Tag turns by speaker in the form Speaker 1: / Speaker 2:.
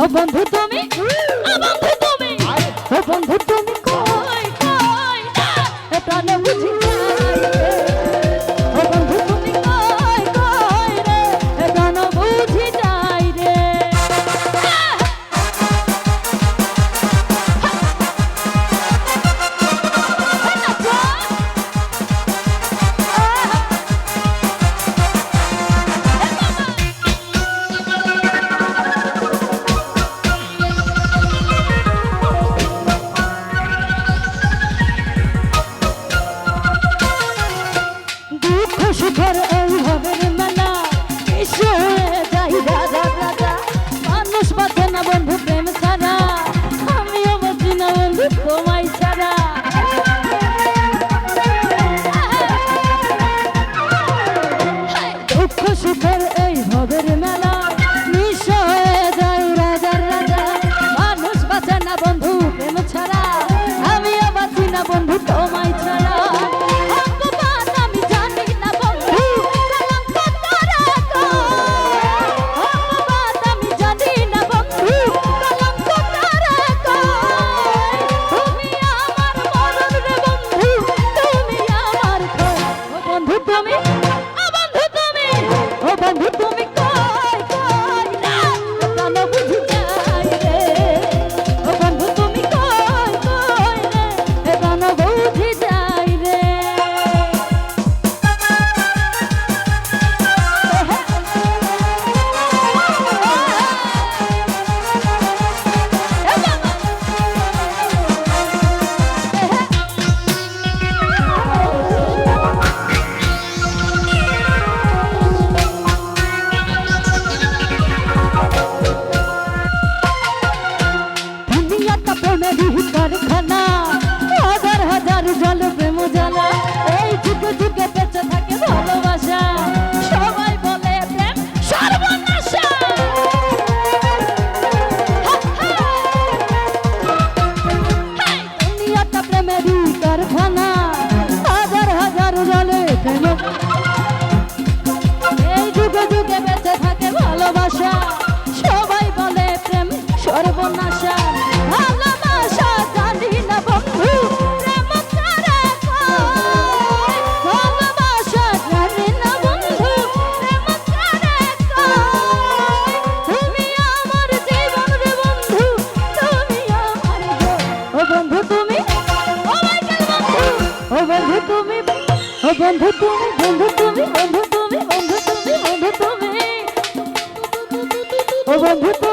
Speaker 1: ও বন্ধু তুমি? ও বন্ধু তুমি? বন্ধু এই ভবের মেলা বন্ধু তুমি বন্ধু তুমি বন্ধু তুমি বন্ধু তুমি বন্ধু তুমি। ও বন্ধু